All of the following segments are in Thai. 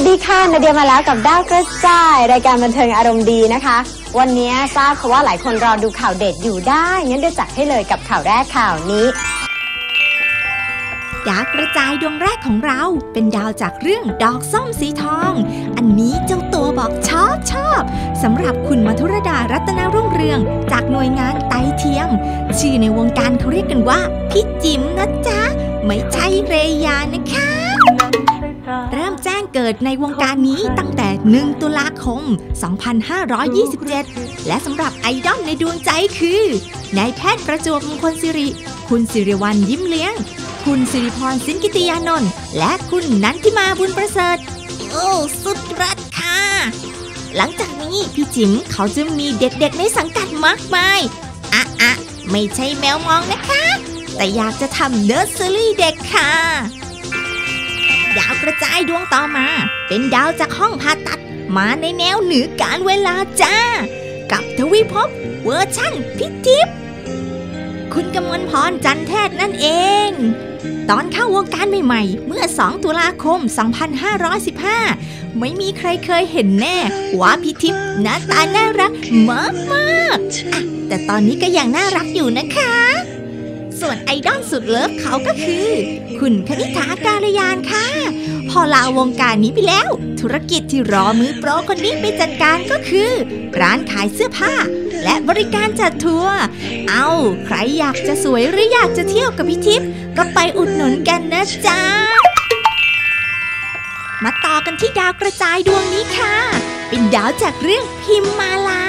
วัสดีค่ะนาเดียมาแล้วกับดาวกระจาย รายการบันเทิงอารมณ์ดีนะคะ วันนี้ทราบค่ะว่าหลายคนรอดูข่าวเด็ดอยู่ได้ งั้นเดี๋ยวจัดให้เลยกับข่าวแรกข่าวนี้ ดาวกระจายดวงแรกของเราเป็นดาวจากเรื่องดอกส้มสีทอง อันนี้เจ้าตัวบอกชอบชอบสำหรับคุณมัทุรดารัตนารุ่งเรือง จากหน่วยงานไตเทียม ชื่อในวงการเขาเรียกกันว่าพี่จิ๋มนะจ๊ะไม่ใช่เรยานะคะ เริ่มแจ้งเกิดในวงการนี้ตั้งแต่ 1 ตุลาคม 2527 และสำหรับไอดอลในดวงใจคือนายแพทย์ประจวบมงคลสิริ คุณสิริวัลยิ้มเลี้ยง คุณสิริพรสินกิติยานนท์และคุณนันทิมาบุญประเสริฐ โอ้สุดรักค่ะ หลังจากนี้พี่จิ๋มเขาจะมีเด็กๆในสังกัดมากมายอะอะไม่ใช่แมวมองนะคะ แต่อยากจะทำเนอร์เซอรี่เด็กค่ะ ดาวกระจายดวงต่อมา เป็นดาวจากห้องผ่าตัด มาในแนวเหนือการเวลาจ้า กับทวิภพเวอร์ชั่นพิทิพคุณกำมลพรจันเทศนั่นเอง ตอนเข้าวงการใหม่ๆ เมื่อ 2 ตุลาคม 2515 ไม่มีใครเคยเห็นแน่ว่าพิทิพหน้าตาน่ารักมากมากๆแต่ตอนนี้ก็ยังน่ารักอยู่นะคะ ส่วนไอดอลสุดเลิฟเขาก็คือ คุณคณิฐาการยานค่ะ พอลาวงการนี้ไปแล้ว ธุรกิจที่รอมือโปรคนนี้ไปจัดการก็คือ ร้านขายเสื้อผ้า และบริการจัดทัวร์เอาใครอยากจะสวยหรืออยากจะเที่ยวกับพี่ทิพย์ก็ไปอุดหนุนกันนะจ๊ะมาต่อกันที่ดาวกระจายดวงนี้ค่ะ เป็นดาวจากเรื่องพิมมาลา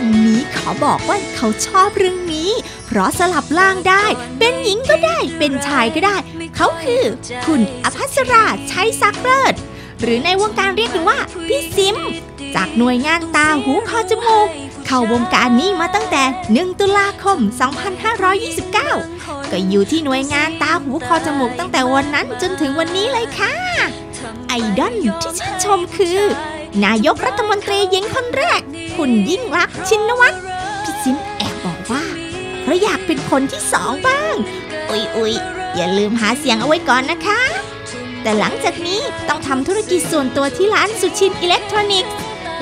อันนี้ขอบอกว่าเขาชอบเรื่องนี้ เพราะสลับร่างได้ เป็นหญิงก็ได้ เป็นชายก็ได้ เขาคือ คุณอภัสราชัยซักเลิศหรือในวงการเรียกกันว่า พี่ซิม จากหน่วยงานตาหูคอจมูก เข้าวงการนี้มาตั้งแต่ 1 ตุลาคม 2529 ก็อยู่ที่หน่วยงานตาหูคอจมูกตั้งแต่วันนั้นจนถึงวันนี้เลยค่ะ ไอดอลที่ชื่นชมคือ นายกรัฐมนตรีหญิงคนแรก คุณยิ่งรักชินวัตรพี่ซิมแอบบอกว่าเพราะอยากเป็นคนที่สองบ้าง อุ๊ยอุ๊ยอย่าลืมหาเสียงเอาไว้ก่อนนะคะ แต่หลังจากนี้ต้องทำธุรกิจส่วนตัวที่ร้านสุชินอิเล็กทรอนิกส์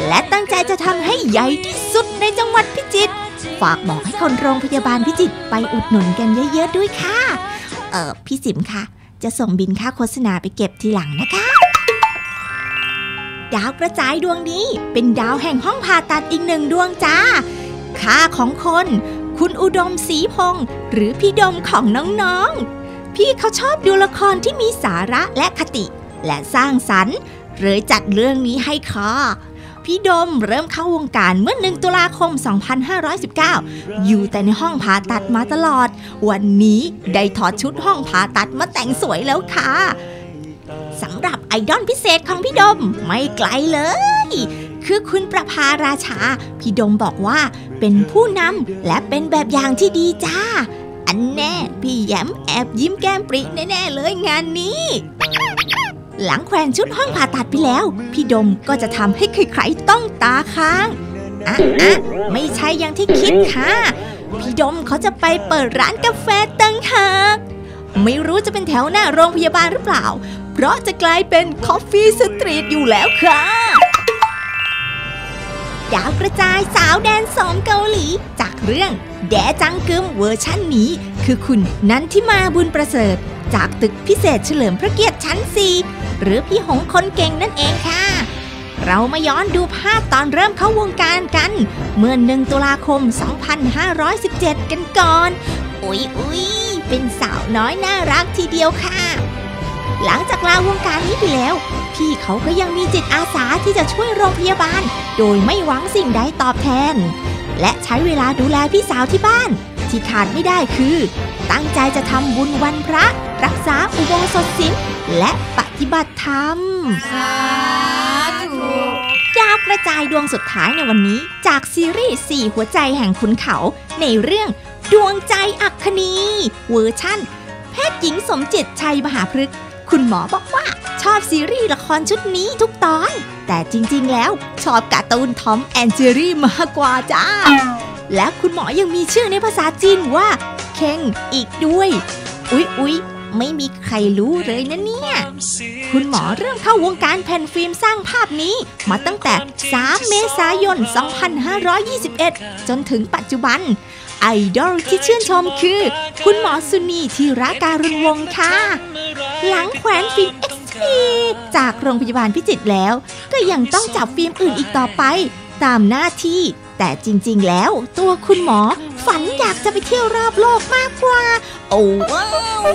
และตั้งใจจะทำให้ใหญ่ที่สุดในจังหวัดพิจิตรฝากบอกให้คนโรงพยาบาลพิจิตรไปอุดหนุนกันเยอะๆด้วยค่ะ เออพี่สิมคะจะส่งบินค่าโฆษณาไปเก็บทีหลังนะคะ ดาวกระจายดวงนี้ เป็นดาวแห่งห้องผ่าตัดอีกหนึ่งดวงจ้า ค่าของคน คุณอุดมศรีพงษ์หรือพี่ดมของน้องๆ พี่เขาชอบดูละครที่มีสาระและคติ และสร้างสรรค์เลยจัดเรื่องนี้ให้ค่ะพี่ดมเริ่มเข้าวงการเมื่อ 1 ตุลาคม 2519 อยู่แต่ในห้องผ่าตัดมาตลอด วันนี้ได้ถอดชุดห้องผ่าตัดมาแต่งสวยแล้วค่ะ สำหรับไอดอลพิเศษของพี่ดมไม่ไกลเลย คือคุณประภาราชา พี่ดมบอกว่าเป็นผู้นำและเป็นแบบอย่างที่ดีจ้า อันแน่พี่แย้มแอบยิ้มแก้มปริแน่ ๆ เลยงานนี้หลังแขวนชุดห้องผ่าตัดไปแล้ว พี่ดมก็จะทำให้ใครๆต้องตาค้างอะอะไม่ใช่อย่างที่คิดค่ะ พี่ดมเขาจะไปเปิดร้านกาแฟตั้งหากไม่รู้จะเป็นแถวหน้าโรงพยาบาลหรือเปล่า เพราะจะกลายเป็นคอฟฟี่สตรีทอยู่แล้วค่ะ ดาวกระจายสาวแดนสองเกาหลี จากเรื่อง แดจังกึมเวอร์ชั่นนี้ คือคุณนันทิมาบุญประเสริฐ จากตึกพิเศษเฉลิมพระเกียรติชั้น 4 หรือพี่หงคนเก่งนั่นเองค่ะเรามาย้อนดูภาพตอนเริ่มเข้าวงการกัน เมื่อ1ตุลาคม 2517 กันก่อน อุ๊ยอุ๊ยเป็นสาวน้อยน่ารักทีเดียวค่ะ หลังจากลาวงการนี้ไปแล้ว พี่เขาก็ยังมีจิตอาสาที่จะช่วยโรงพยาบาล โดยไม่หวังสิ่งใดตอบแทน และใช้เวลาดูแลพี่สาวที่บ้าน ที่ขาดไม่ได้คือ ตั้งใจจะทำบุญวันพระ รักษาอุโบสถศีลและปฏิบัติธรรมดาวกระจายดวงสุดท้ายในวันนี้ จากซีรีส์4หัวใจแห่งขุนเขา ในเรื่องดวงใจอัคคีเวอร์ชั่น แพทย์หญิงสมจิตชัยมหาพฤกษ์ คุณหมอบอกว่าชอบซีรีส์ละครชุดนี้ทุกตอน แต่จริงๆ แล้วชอบการ์ตูนทอมแอนเจอรี่มากกว่าจ้า และคุณหมอยังมีชื่อในภาษาจีนว่า เคงอีกด้วย อุ๊ยอุ๊ยไม่มีใครรู้เลยนะเนี่ย คุณหมอเริ่มเข้าวงการแผ่นฟิล์มสร้างภาพนี้ มาตั้งแต่ 3 เมษายน 2521 จนถึงปัจจุบัน ไอดอลที่ชื่นชมคือ คุณหมอสุนีธีระการุณวงศ์ค่ะ หลังแขวนฟิล์มเอ็กซ์ทีจากโรงพยาบาลพิจิตรแล้ว ก็ยังต้องจับฟิล์มอื่นอีกต่อไป ตามหน้าที่ แต่จริงๆแล้ว ตัวคุณหมอฝันอยากจะไปเที่ยวรอบโลกมากกว่า โอ้ว้าว